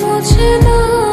মুছে দাও।